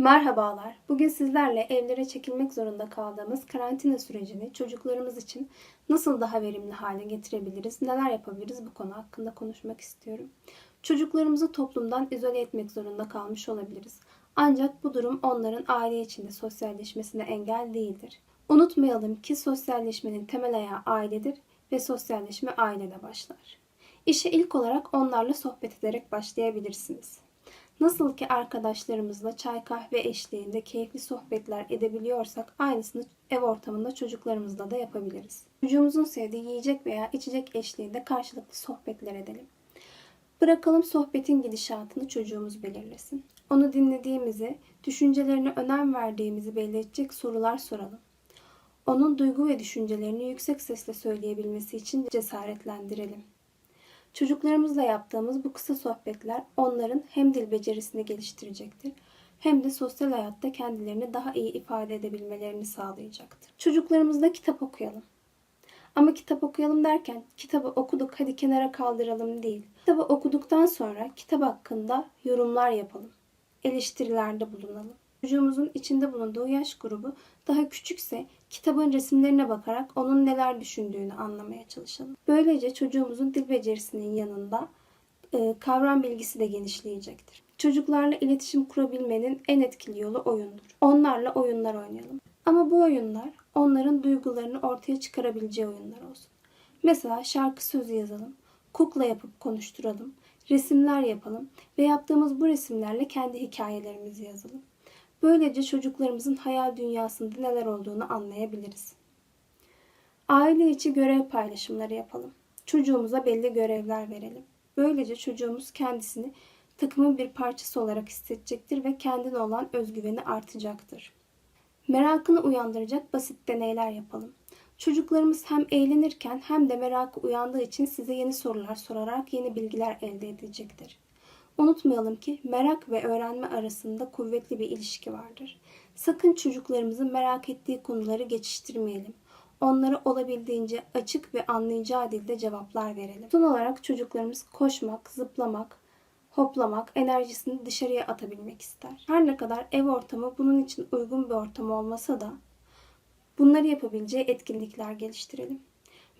Merhabalar. Bugün sizlerle evlere çekilmek zorunda kaldığımız karantina sürecini çocuklarımız için nasıl daha verimli hale getirebiliriz, neler yapabiliriz bu konu hakkında konuşmak istiyorum. Çocuklarımızı toplumdan izole etmek zorunda kalmış olabiliriz. Ancak bu durum onların aile içinde sosyalleşmesine engel değildir. Unutmayalım ki sosyalleşmenin temel ayağı ailedir ve sosyalleşme ailede başlar. İşe ilk olarak onlarla sohbet ederek başlayabilirsiniz. Nasıl ki arkadaşlarımızla çay kahve eşliğinde keyifli sohbetler edebiliyorsak aynısını ev ortamında çocuklarımızla da yapabiliriz. Çocuğumuzun sevdiği yiyecek veya içecek eşliğinde karşılıklı sohbetler edelim. Bırakalım sohbetin gidişatını çocuğumuz belirlesin. Onu dinlediğimizi, düşüncelerine önem verdiğimizi belli sorular soralım. Onun duygu ve düşüncelerini yüksek sesle söyleyebilmesi için cesaretlendirelim. Çocuklarımızla yaptığımız bu kısa sohbetler onların hem dil becerisini geliştirecektir hem de sosyal hayatta kendilerini daha iyi ifade edebilmelerini sağlayacaktır. Çocuklarımızla kitap okuyalım. Ama kitap okuyalım derken kitabı okuduk hadi kenara kaldıralım değil. Kitabı okuduktan sonra kitap hakkında yorumlar yapalım. Eleştirilerde bulunalım. Çocuğumuzun içinde bulunduğu yaş grubu daha küçükse kitabın resimlerine bakarak onun neler düşündüğünü anlamaya çalışalım. Böylece çocuğumuzun dil becerisinin yanında e, kavram bilgisi de genişleyecektir. Çocuklarla iletişim kurabilmenin en etkili yolu oyundur. Onlarla oyunlar oynayalım. Ama bu oyunlar onların duygularını ortaya çıkarabileceği oyunlar olsun. Mesela şarkı sözü yazalım, kukla yapıp konuşturalım, resimler yapalım ve yaptığımız bu resimlerle kendi hikayelerimizi yazalım. Böylece çocuklarımızın hayal dünyasında neler olduğunu anlayabiliriz. Aile içi görev paylaşımları yapalım. Çocuğumuza belli görevler verelim. Böylece çocuğumuz kendisini takımın bir parçası olarak hissedecektir ve kendine olan özgüveni artacaktır. Merakını uyandıracak basit deneyler yapalım. Çocuklarımız hem eğlenirken hem de merakı uyandığı için size yeni sorular sorarak yeni bilgiler elde edecektir. Unutmayalım ki merak ve öğrenme arasında kuvvetli bir ilişki vardır. Sakın çocuklarımızın merak ettiği konuları geçiştirmeyelim. Onlara olabildiğince açık ve anlayacağı dilde cevaplar verelim. Son olarak çocuklarımız koşmak, zıplamak, hoplamak, enerjisini dışarıya atabilmek ister. Her ne kadar ev ortamı bunun için uygun bir ortam olmasa da bunları yapabileceği etkinlikler geliştirelim.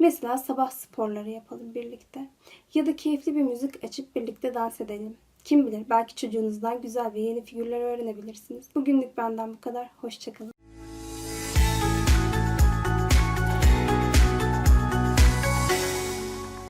Mesela sabah sporları yapalım birlikte. Ya da keyifli bir müzik açıp birlikte dans edelim. Kim bilir belki çocuğunuzdan güzel ve yeni figürler öğrenebilirsiniz. Bugünlük benden bu kadar. Hoşçakalın.